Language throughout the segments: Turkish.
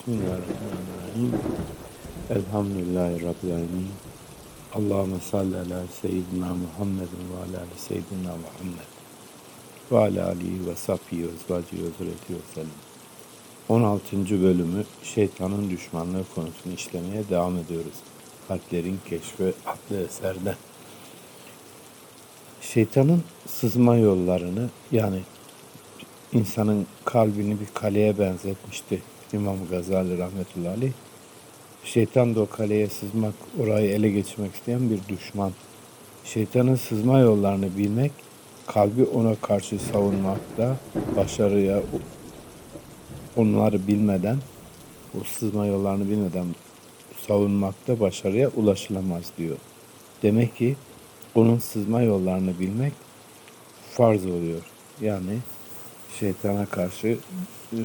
Bismillahirrahmanirrahim. Elhamdülillahi Rabbil alemin. Allahümme salli ala seyyidina Muhammedin ve ala seyyidina Muhammed. Ve ala alihi ve sahbihi ve ezvacı ve zürriyeti ve sellem. 16. bölümü şeytanın düşmanlığı konusunu işlemeye devam ediyoruz. Kalplerin keşfi adlı eserde. Şeytanın sızma yollarını yani insanın kalbini bir kaleye benzetmişti İmam Gazali rahmetullahi. Şeytan da o kaleye sızmak, orayı ele geçirmek isteyen bir düşman. Şeytanın sızma yollarını bilmek, kalbi ona karşı savunmakta, başarıya, onları bilmeden, o sızma yollarını bilmeden savunmakta başarıya ulaşılamaz diyor. Demek ki onun sızma yollarını bilmek farz oluyor. Yani şeytana karşı e,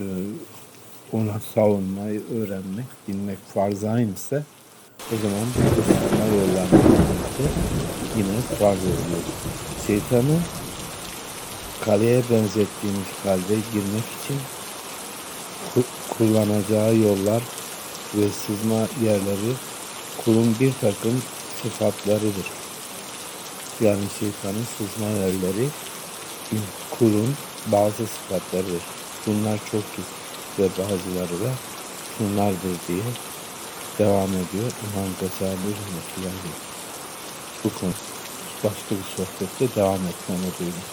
ona savunmayı öğrenmek, bilmek farz aynısı o zaman bu bilmek de yine farz oluyor. Şeytanı kaleye benzettiğimiz kalbe girmek için ku- kullanacağı yollar ve sızma yerleri kulun bir takım sıfatlarıdır. Yani şeytanın sızma yerleri kulun bazı sıfatlarıdır. Bunlar çoktur ve bazıları da şunlardır diye devam ediyor İmam Gazali Rahmetullahi. Bu konu başka bir sohbette devam etmeni duydum.